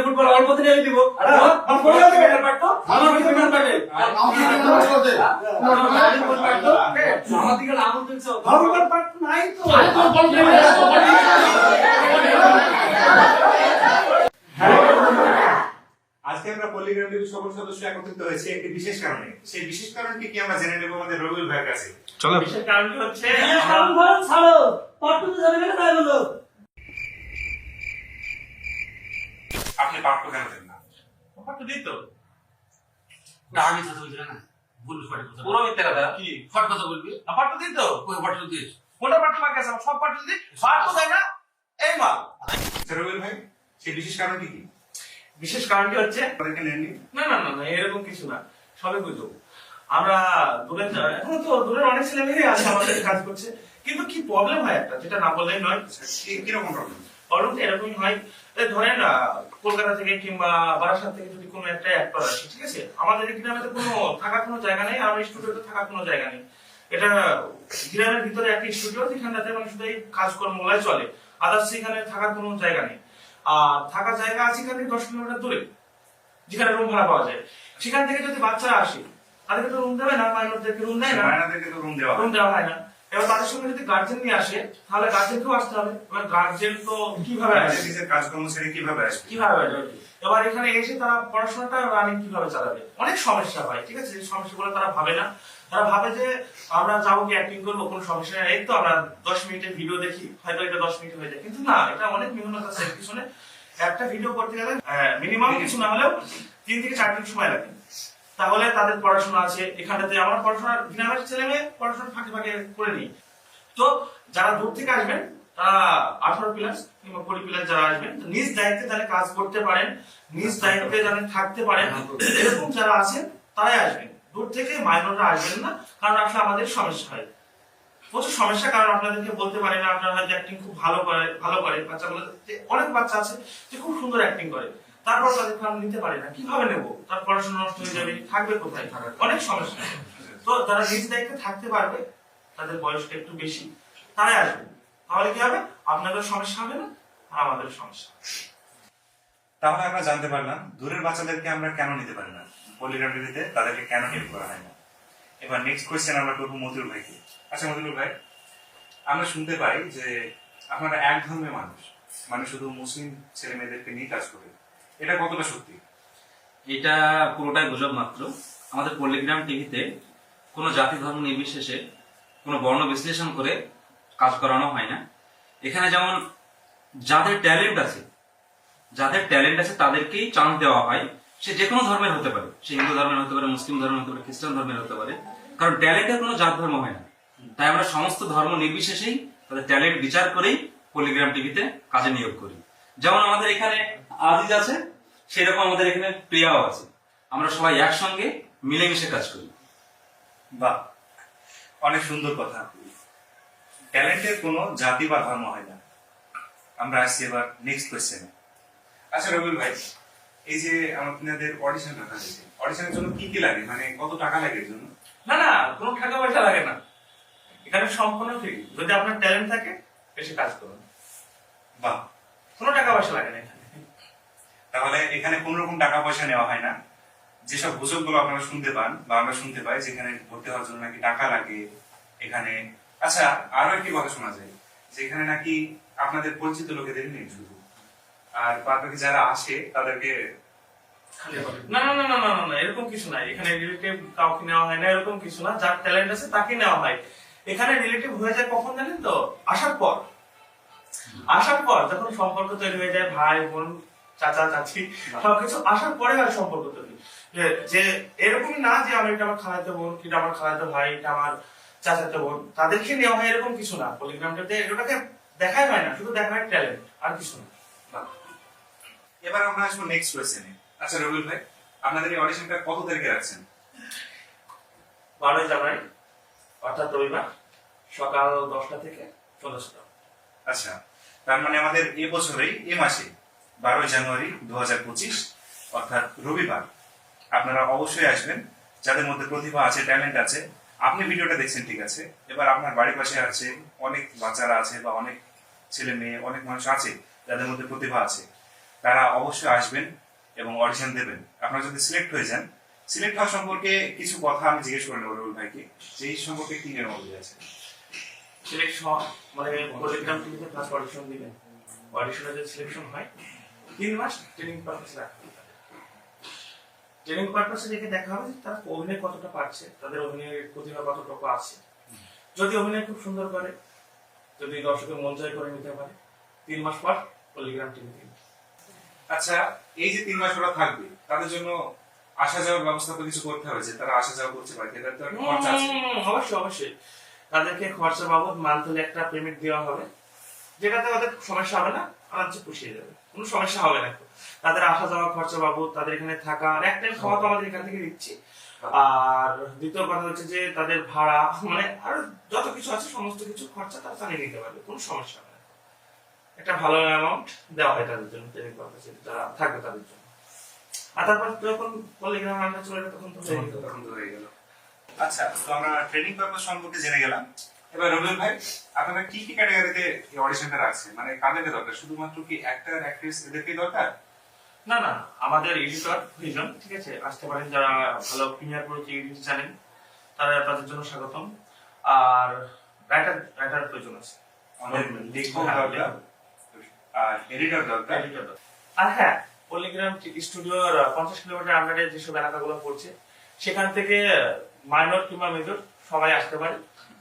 Football অল্প দিনে আমি দিব হ্যাঁ? আমার কোনো ফুটবল একটা ব্যাপার তো? আমার আমার ফুটবল ফুটবল পারে। আমার ফুটবল করতে আমার ফুটবল পারে তো? আমার দিকে আঙুল তুলছো। ভগবান পাঠ নাই তো আরে তোর বল আজকে আমরা পল্লীগ্রামের সকল সদস্য একত্রিত হয়েছে একটি বিশেষ কারণে। সেই বিশেষ কারণটি কি আমরা জেনে নেব আমাদের রবিউল ভাইয়ের কাছে? বিশেষ কারণটি হচ্ছে ছাড়ো। পট্টুতে যাবে না তাই বলো আপনি পাঠ্য কেন দেন না? পট্টু দিত। না আমি কথা বলছি না বলবি ফটে কথা পুরো মিথ্যে কথা কি? ফট কথা বলবি? পট্টু দিত। কই ফটো দিস কোনটা পট্টু বাকি আছে? আমার সব পট্টু দি দেয় না। এই মাল। আচ্ছা, রবিউল ভাই সেই বিশেষ কারণটি কি? বিশেষ কারণটি হচ্ছে? না। না না না এরকম কিছু না। সবে বুঝতো আমরা দূরে এখন তো দূরের অনেক ছেলে মেয়ে আছে আমাদের কাজ করছে। কিন্তু কি প্রবলেম হয় একটা যেটা না বললেই নয়? কীরকম প্রবলেম প্রবলেম তো এরকমই হয়। ধরেন কলকাতা থেকে কিংবা বারাসাত থেকে যদি কোনো একটা অ্যাক্টর আসে ঠিক আছে? আমাদের গ্রামে তো কোনো থাকার কোনো জায়গা নেই আমার স্টুডিওতে থাকার কোনো জায়গা নেই। এটা গ্রামের ভিতরে একটা স্টুডিও যেখানটাতে মানে শুধু এই কাজকর্মগুলাই চলে। আদার্স সেখানে থাকার কোনো জায়গা নেই। আর থাকার জায়গা আছে এখান থেকে দশ কিলোমিটার দূরে যেখানে রুম ভাড়া পাওয়া যায়। সেখান থেকে যদি বাচ্চারা আসে তাদেরকে তো রুম দেবে না মাইনরদেরকে রুম দেয় না। মায়নাদেরকে তো রুম দেওয়া হয়। রুম দেওয়া হয় না। এবার তাদের সঙ্গে যদি গার্জেন নিয়ে আসে তাহলে গার্জেনকেও আসতে হবে। এবার গার্জেন তো কীভাবে আসবে? নিজের কাজকর্ম ছেড়ে কীভাবে আসবে? কীভাবে আসবে? এবার এখানে এসে তারা পড়াশোনাটা রানিং কীভাবে চালাবে? অনেক সমস্যা হয় ঠিক আছে? এই সমস্যাগুলো তারা ভাবে না। তারা ভাবে যে আমরা যাব কি অ্যাক্টিং করব কোনো সমস্যা নেই। এই তো আমরা দশ মিনিটের ভিডিও দেখি, হয়তো এটা দশ মিনিট হয়ে যায়। কিন্তু না, এটা অনেক এর পিছনে একটা ভিডিও করতে গেলে মিনিমাম কিছু না হলেও তিন থেকে চার দিন সময় লাগে। তাহলে তাদের পড়াশোনা আছে। এখানটাতে আমার পড়াশোনা গ্রামের ছেলে মেয়ে পড়াশোনা ফাঁকে ফাঁকে করে নিই। তো যারা দূর থেকে আসবেন, তারা আঠারো প্লাস কিংবা কুড়ি প্লাস যারা আসবেন নিজ দায়িত্বে তাহলে কাজ করতে পারেন। নিজ দায়িত্বে যারা থাকতে পারেন। এরকম যারা আছেন, তারাই আসবেন। দূর থেকে মাইনররা আসবেন না, কারণ আসলে আমাদের সমস্যা হয়। প্রচুর সমস্যা কারণ আপনাদেরকে বলতে পারি না, আপনারা হয়তো অ্যাক্টিং খুব ভালো করে ভালো করে, বাচ্চাগুলো অনেক বাচ্চা আছে যে খুব সুন্দর অ্যাক্টিং করে। তারপর তাদেরকে আমরা নিতে পারি না, কীভাবে নেব? তার পড়াশোনা নষ্ট হয়ে যাবে, থাকবে কোথায়? অনেক সমস্যা। তো যারা নিজ দায়িত্বে থাকতে পারবে, তাদের বয়সটা একটু বেশি, তারাই আসবে। তাহলে কি হবে? আপনাদের সমস্যা হবে না, আর আমাদের সমস্যা তাহলে আমরা জানতে পারলাম, দূরের বাচ্চাদেরকে আমরা কেন নিতে পারি না? পল্লীগ্রামটিতে তাদেরকে কেন হেল্প করা হয় না? এবার নেক্সট কোয়েশ্চেন আমরা করব মতিউর ভাইকে। আচ্ছা মতিউর ভাই, আমরা শুনতে পাই যে আপনারা এক ধর্মের মানুষ মানে শুধু মুসলিম ছেলে মেয়েদেরকে নিয়ে কাজ করে এটা কতটা সত্যি? এটা পুরোটাই গুজব মাত্র। আমাদের পল্লিগ্রাম টিভিতে কোনো জাতি ধর্ম নির্বিশেষে কোনো বর্ণ বিশ্লেষণ করে কাজ করানো হয় না। এখানে যেমন যাদের ট্যালেন্ট আছে, যাদের ট্যালেন্ট আছে তাদেরকেই চান্স দেওয়া হয়। সে যে কোনো ধর্মের হতে পারে। সে হিন্দু ধর্মের হতে পারে, মুসলিম ধর্মের হতে পারে, খ্রিস্টান ধর্মের হতে পারে। কারণ ট্যালেন্টের কোনো জাত ধর্ম হয় না। তাই আমরা সমস্ত ধর্ম নির্বিশেষেই তাদের ট্যালেন্ট বিচার করেই পলিগ্রাম টিভিতে কাজে নিয়োগ করি। যেমন আমাদের এখানে আজিজ আছে, সেরকম আমাদের এখানে প্রিয়াও আছে। আমরা সবাই একসঙ্গে মিলেমিশে কাজ করি। বাহ, অনেক সুন্দর কথা। ট্যালেন্টের কোনো জাতি বা ধর্ম হয় না। আমরা আসছি এবার নেক্সট কোয়েশ্চেনে আচ্ছা রবিউল ভাই এই যে আপনাদের অডিশন রাখা হয়েছে অডিশনের জন্য কি কি লাগে? মানে কত টাকা লাগে এর জন্য? না না কোনো টাকা পয়সা লাগে না। এখানে সম্পূর্ণ ফ্রি যদি আপনার ট্যালেন্ট থাকে এসে কাজ করুন। বাহ। কোনো টাকা পয়সা লাগে না এখানে। তাহলে এখানে কোন রকম টাকা পয়সা নেওয়া হয় না। যেসব গুজবগুলো আপনারা শুনতে পান বা আমরা শুনতে পাই যেখানে ভর্তি হওয়ার জন্য নাকি টাকা লাগে এখানে। আচ্ছা আরও একটি কথা শোনা যায় যেখানে নাকি আপনাদের পরিচিত লোকেদের নেই শুধু আর যারা আসে তাদেরকে না না না না না না, এরকম কিছু এখানে রিলেটিভ কাউকে নেওয়া হয় না এরকম কিছু না। যার ট্যালেন্ট আছে তাকে নেওয়া হয়। এখানে রিলেটিভ হয়ে যায় কখন জানেন তো? আসার পর। আসার পর যখন সম্পর্ক তৈরি হয়ে যায় ভাই বোন চাচা চাচি সবকিছু আসার পরে হয় সম্পর্ক তৈরি। যে- এরকমই না যে আমি এটা আমার খালাতে বোন আমার খালাতে ভাই এটা আমার চাচাতে বোন। তাদেরকে নেওয়া হয় এরকম কিছু না। পলিগ্রামটাতে এটাকে দেখাই হয় না শুধু দেখা হয় ট্যালেন্ট আর কিছু না। এবার আমরা আসব নেক্সট কোয়েশ্চেনে আচ্ছা রবিউল ভাই আপনাদের এই অডিশনটা কত তারিখে রাখছেন? বারোই জানুয়ারি অর্থাৎ রবিবার সকাল দশটা থেকে চল্লিশটা আচ্ছা তার মানে আমাদের এ বছরেই এ মাসে বারোই জানুয়ারি দু হাজার পঁচিশ অর্থাৎ রবিবার আপনারা অবশ্যই আসবেন। যাদের মধ্যে প্রতিভা আছে ট্যালেন্ট আছে আপনি ভিডিওটা দেখছেন ঠিক আছে? এবার আপনার বাড়ির পাশে আছে অনেক বাচ্চারা আছে বা অনেক ছেলে মেয়ে অনেক মানুষ আছে যাদের মধ্যে প্রতিভা আছে। তারা অবশ্যই আসবেন এবং অডিশন দেবেন। আপনারা যদি সিলেক্ট হয়ে যান সিলেক্ট হওয়া সম্পর্কে কিছু কথা আমি জিজ্ঞেস করে নেব রুল ভাইকে। এই সম্পর্কে কি নিয়ম আছে? সিলেকশন মানে পলিগ্রাম টিভিতে ফার্স্ট অডিশন দিবেন। অডিশনে যদি সিলেকশন হয়, তিন মাস ট্রেনিং পারপাসে রাখতে ট্রেনিং পারপাসে রেখে দেখা হবে তারা অভিনয় কতটা পারছে, তাদের অভিনয়ের প্রতিভা কতটুকু আছে। যদি অভিনয় খুব সুন্দর করে, যদি দর্শকের মন জয় করে নিতে পারে, তিন মাস পর পলিগ্রাম দিন আচ্ছা এই যে তিন মাস ওরা থাকবে তাদের জন্য আসা যাওয়ার ব্যবস্থা তো কিছু করতে হবে যে তারা আসা যাওয়া করতে পারে তাদের তো খরচ আছে। অবশ্যই অবশ্যই। তাদেরকে খরচা বাবদ মান্থলি একটা পেমেন্ট দেওয়া হবে যেটাতে তাদের সমস্যা হবে না আরামসে পুষিয়ে যাবে কোনো সমস্যা হবে না। তাদের আসা যাওয়া খরচা বাবদ তাদের এখানে থাকা আর এক টাইম খাওয়া তো আমাদের এখান থেকে দিচ্ছি। আর দ্বিতীয় কথা হচ্ছে যে তাদের ভাড়া মানে আর যত কিছু আছে সমস্ত কিছু খরচা তারা চালিয়ে নিতে পারবে কোনো সমস্যা একটা ভালো অ্যামাউন্ট দেওয়া হয় তাদের জন্য ট্রেনিং পারপাসে যারা থাকবে তাদের জন্য। আর তারপর যখন পলিগ্রাম আমরা চলে যাবে তখন তো হয়ে গেল। তখন তো হয়ে গেল। আচ্ছা তো আমরা ট্রেনিং পারপাস সম্পর্কে জেনে গেলাম। এবার রবিউল ভাই আপনারা কি কি ক্যাটাগরিতে এই অডিশনটা রাখছেন? মানে কাদেরকে দরকার? শুধুমাত্র কি অ্যাক্টর অ্যাক্ট্রেস এদেরকেই দরকার? না না আমাদের এডিটর দুইজন ঠিক আছে? আসতে পারেন যারা ভালো প্রিমিয়ার প্রোকে এডিট জানেন তারা তাদের জন্য স্বাগতম। আর রাইটার রাইটার প্রয়োজন আছে। আমাদের দরকার। আর এডিটর দরকার। আর হ্যাঁ স্টুডিওর পঞ্চাশ কিলোমিটার আন্ডারে যেসব এলাকাগুলো পড়ছে সেখান থেকে মাইনর কিংবা মেজর সবাই আসতে পারে।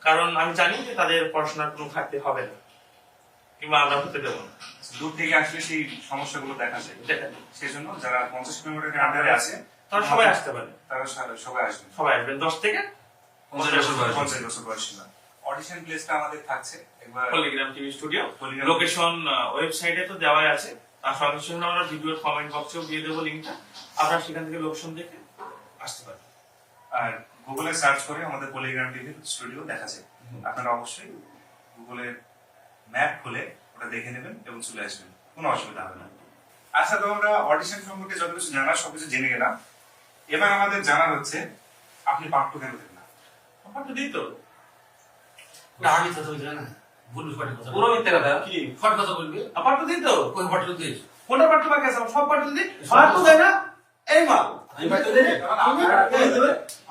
কারণ আমি জানি যে তাদের পড়াশোনার কোনো ঘাটতি হবে না কিংবা আমরা হতে দেবো না। দূর থেকে আসলে সেই সমস্যাগুলো দেখা যায়। সেই জন্য যারা পঞ্চাশ কিলোমিটার আন্ডারে আছে তারা সবাই আসতে পারে। তারা সবাই আসবেন সবাই আসবেন দশ থেকে পঞ্চাশ বছর বয়স। পঞ্চাশ বছর বয়স। অডিশন প্লেসটা আমাদের থাকছে। একবার পলিগ্রাম টিভি স্টুডিও লোকেশন ওয়েবসাইটে তো দেওয়াই আছে। তার সঙ্গে সঙ্গে আমরা ভিডিওর কমেন্ট বক্সেও দিয়ে দেবো লিঙ্কটা আপনারা সেখান থেকে লোকেশন দেখে আসতে পারেন আর গুগলে সার্চ করে আমাদের পলিগ্রাম টিভি স্টুডিও দেখা যায় আপনারা অবশ্যই গুগলে ম্যাপ খুলে ওটা দেখে নেবেন এবং চলে আসবেন। কোনো অসুবিধা হবে না। আচ্ছা তো আমরা অডিশন সম্পর্কে যত কিছু জানার সবকিছু জেনে গেলাম। এবার আমাদের জানার হচ্ছে আপনি পাঠ্য কেন দেন না। তো দিই তো। না আমি তো বুঝলে না। বলবি ফটের কথা পুরো মিথ্যে কথা? কি? ফট কথা বলবি? আমার তো দিই তো। কোন ফটো দিস কোনটা পাঠ্য বাকি আছে আমার সব পাঠ্য দিই। পাঠ্য দেয় না। এই মাল আমি ফটো দিই?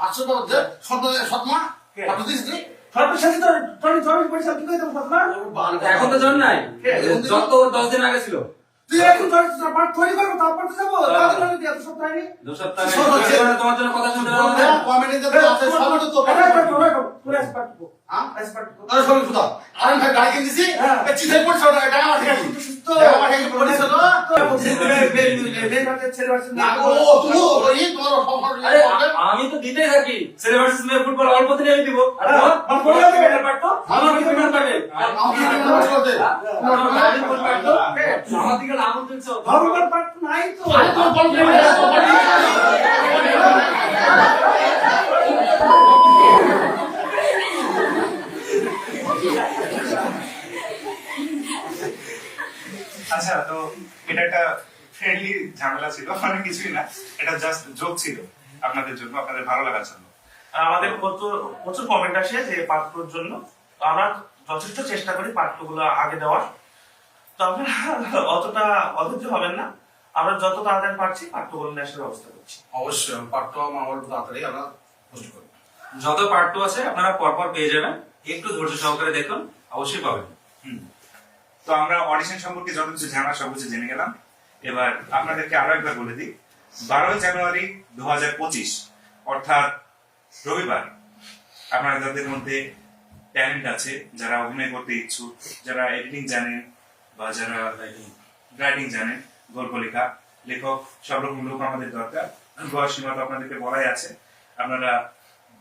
আটশো টাকা দে সত সত মা। কে? দিস তুই। সর্বের সাথে তো টনি টনি পয়সা কি কইতে পারছ না এখন তো জন নাই। যত দশ দিন আগে ছিল। তুই এখন তৈরি করব তারপর তো যাব। তাদের দিয়ে এত সপ্তাহে নেই দু সপ্তাহ সব হচ্ছে। তোমার জন্য কথা শুনতে পুরো সবই আরে ভাই গাড়ি কিনে দিছি পড়ছে টাকা সুস্থ না আমি তো দিতেই থাকি। ফুটবল অল্প দিনে আমি দিব। আর আমার পড়ে যাবে। পাঠতো কি পাঠে দিকে পাঠ নাই তো। আরে তোমার বল এটা একটা ফ্রেন্ডলি ঝামেলা ছিল মানে কিছুই না। এটা জাস্ট জোক ছিল আপনাদের জন্য আপনাদের ভালো লাগার জন্য। আর আমাদের প্রচুর প্রচুর কমেন্ট আসে যে পাঠ্যর জন্য। আমরা যথেষ্ট চেষ্টা করি পাঠ্যগুলো আগে দেওয়ার। তো আপনারা অতটা অধৈর্য হবেন না। আমরা যত তাড়াতাড়ি পারছি পাঠ্যগুলো আসার ব্যবস্থা করছি। অবশ্যই পাঠ্য আমার তাড়াতাড়ি আমরা পোস্ট করব যত পার্ট টু আছে আপনারা পরপর পেয়ে যাবেন। একটু ধৈর্য সহকারে দেখুন অবশ্যই পাবেন। হুম। তো আমরা অডিশন সম্পর্কে যত কিছু জানার সব কিছু জেনে গেলাম। এবার আপনাদেরকে আরও একবার বলে দিই, বারোই জানুয়ারি দু হাজার পঁচিশ, অর্থাৎ রবিবার আপনারা যাদের মধ্যে ট্যালেন্ট আছে, যারা অভিনয় করতে ইচ্ছুক, যারা এডিটিং জানেন বা যারা রাইটিং জানেন গল্প লেখা লেখক, সব রকম লোক আমাদের দরকার। বয়স সীমা তো আপনাদেরকে বলাই আছে। আপনারা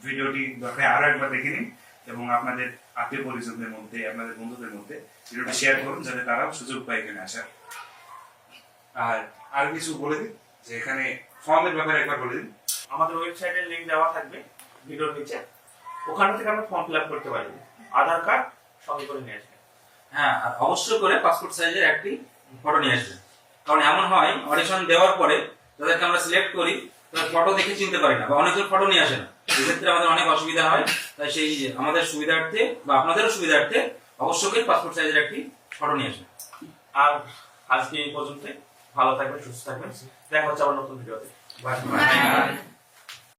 ভিডিওটি দরকার আরও একবার দেখে নিন এবং আপনাদের আত্মীয় পরিজনদের মধ্যে আপনাদের বন্ধুদের মধ্যে ভিডিওটা শেয়ার করুন যাতে তারাও সুযোগ পায় এখানে আসার। আর আর কিছু বলে দিন যে এখানে ফর্মের ব্যাপারে একবার বলে দিন আমাদের ওয়েবসাইটের লিঙ্ক দেওয়া থাকবে ভিডিওর নিচে। ওখান থেকে আমরা ফর্ম ফিল আপ করতে পারি আধার কার্ড সঙ্গে করে নিয়ে আসবেন। হ্যাঁ আর অবশ্যই করে পাসপোর্ট সাইজের একটি ফটো নিয়ে আসবেন। কারণ এমন হয় অডিশন দেওয়ার পরে যাদেরকে আমরা সিলেক্ট করি তাদের ফটো দেখে চিনতে পারি না বা অনেকের ফটো নিয়ে আসে না। এক্ষেত্রে আমাদের অনেক অসুবিধা হয়। তাই সেই আমাদের সুবিধার্থে বা আপনাদেরও সুবিধার্থে অবশ্যই পাসপোর্ট সাইজের একটি ফটো নিয়ে আসবেন। আর আজকে এই পর্যন্ত ভালো থাকবেন, সুস্থ থাকবেন। দেখা হচ্ছে আবার নতুন ভিডিওতে বাই.